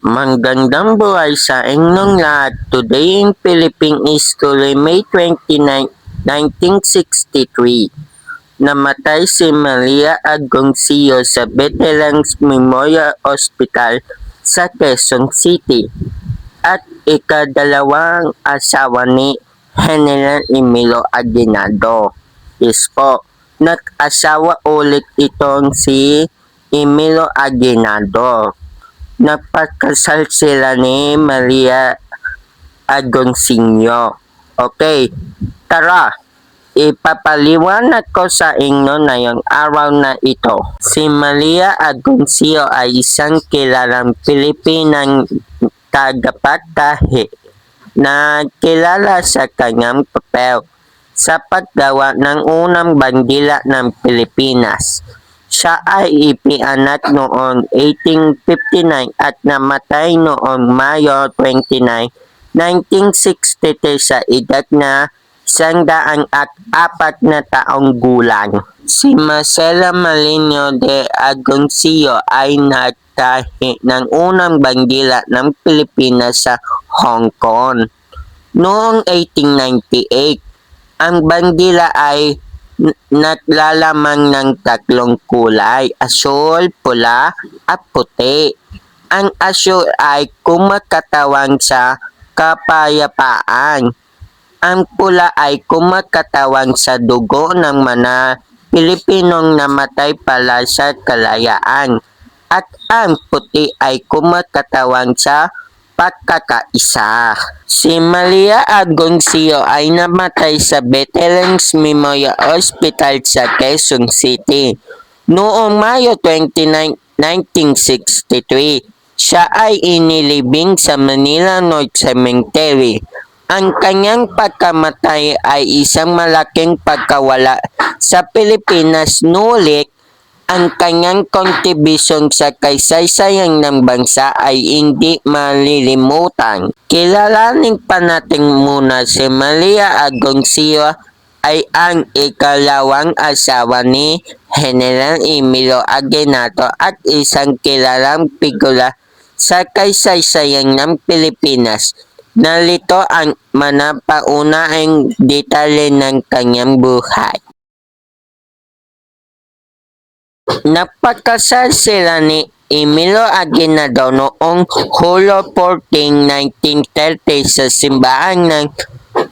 Manggandang buhay sa inyong lahat. Today in Philippine History, May 29, 1963. Namatay si Maria Agoncillo sa Veterans Memorial Hospital sa Quezon City at ikadalawang asawa ni General Emilio Aguinaldo. Po, nag-asawa ulit itong si Emilio Aguinaldo nagpagkasal sila ni Maria Agoncillo. Okay, tara, ipapaliwanag ko sa inyo na yung araw na ito. Si Maria Agoncillo ay isang kilalang Pilipinang tagapagtahi na kilala sa kanyang papel sa paggawa ng unang bandila ng Pilipinas. Siya ay ipianak noong 1859 at namatay noong Mayo 29, 1963 sa edad na sangdaang at apat na taong gulang. Si Marcela Malino de Agoncillo ay nagtahi ng unang bandila ng Pilipinas sa Hong Kong. Noong 1898, ang bandila ay n- naglalamang ng tatlong kulay, asul, pula, at puti. Ang asul ay kumakatawang sa kapayapaan. Ang pula ay kumakatawang sa dugo ng mga Pilipinong namatay pala sa kalayaan. At ang puti ay kumakatawang sa pagkakaisa. Si Maria Agoncillo ay namatay sa Veterans Memorial Hospital sa Quezon City. Noong Mayo 29, 1963, siya ay inilibing sa Manila North Cemetery. Ang kanyang pagkamatay ay isang malaking pagkawala sa Pilipinas nulit ang kanyang kontribusyon sa kaysaysayan ng bansa ay hindi malilimutan. Kilalanin pa natin muna si Maria Agoncillo ay ang ikalawang asawa ni General Emilio Aguinaldo at isang kilalang figura sa kaysaysayan ng Pilipinas. Nalito ang manapaunahing detalye ng kanyang buhay. Napagkasal sila ni Emilio Aguinaldo noong Hulyo 14, 1930 sa simbahan ng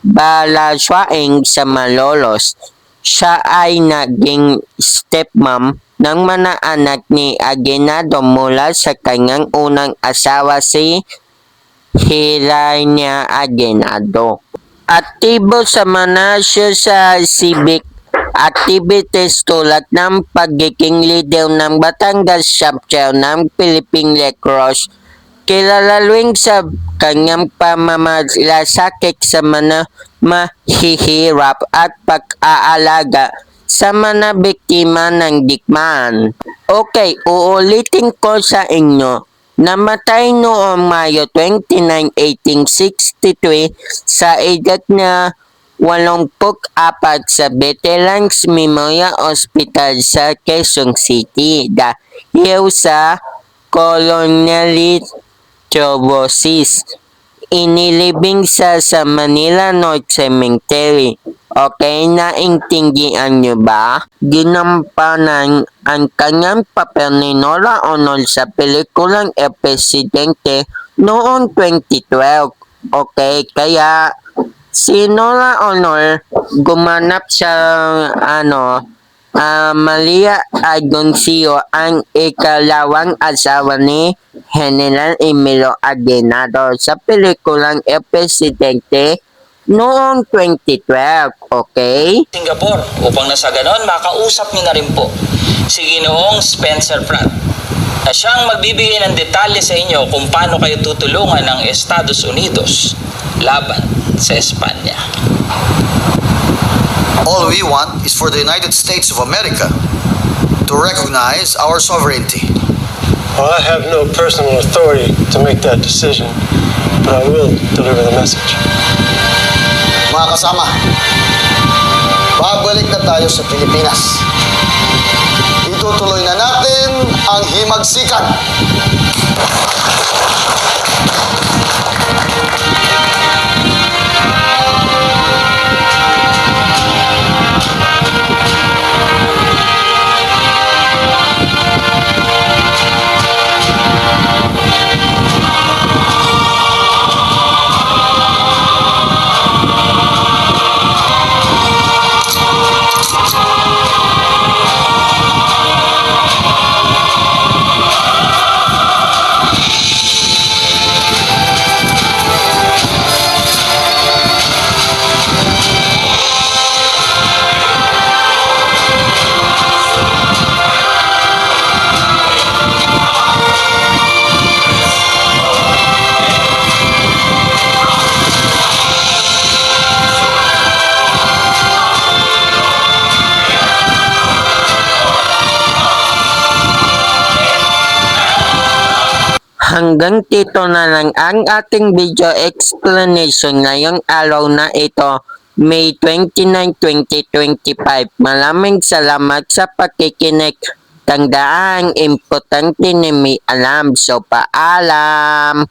Balaswaing sa Malolos. Siya ay naging stepmom ng mga anak ni Aguinaldo mula sa kanyang unang asawa si Hilaria Aguinaldo. Aktibo sa siya sa civic activities tulad ng pagiging leader ng Batangas chapter ng Philippine Red Cross. Kilala rin sa kanyang pamamalasakit sa mga mahihirap at pag-aalaga sa mga biktima ng dikmaan. Okay, uulitin ko sa inyo. Namatay noong Mayo 29, 1863 sa edad na 84 sa Veterans Memorial Hospital sa Quezon City dahil sa coronary thrombosis. Inilibing sa sa Manila North Cemetery. Okay, naintindihan niyo ba? Ginampanan ang kanyang papel ni Nora Honor sa pelikulang El Presidente noong 2012. Okay, kaya si Nora Honor gumanap sa ano ah, Maria Agoncillo ang ikalawang asawa ni General Emilio Aguinaldo sa pelikulang El Presidente noong 2012. Okay? Singapore upang nasa ganon makausap niyo na rin po si Ginoong Spencer Pratt na siyang magbibigay ng detalye sa inyo kung paano kayo tutulungan ng Estados Unidos laban sa Espanya. All we want is for the United States of America to recognize our sovereignty. Well, I have no personal authority to make that decision, but I will deliver the message. Mga kasama, babalik na tayo sa Pilipinas ang himagsikan. Hanggang dito na lang ang ating video explanation ngayong araw na ito, May 29, 2025. Maraming salamat sa pakikinig. Tandaan, importante ni may alam. So, paalam!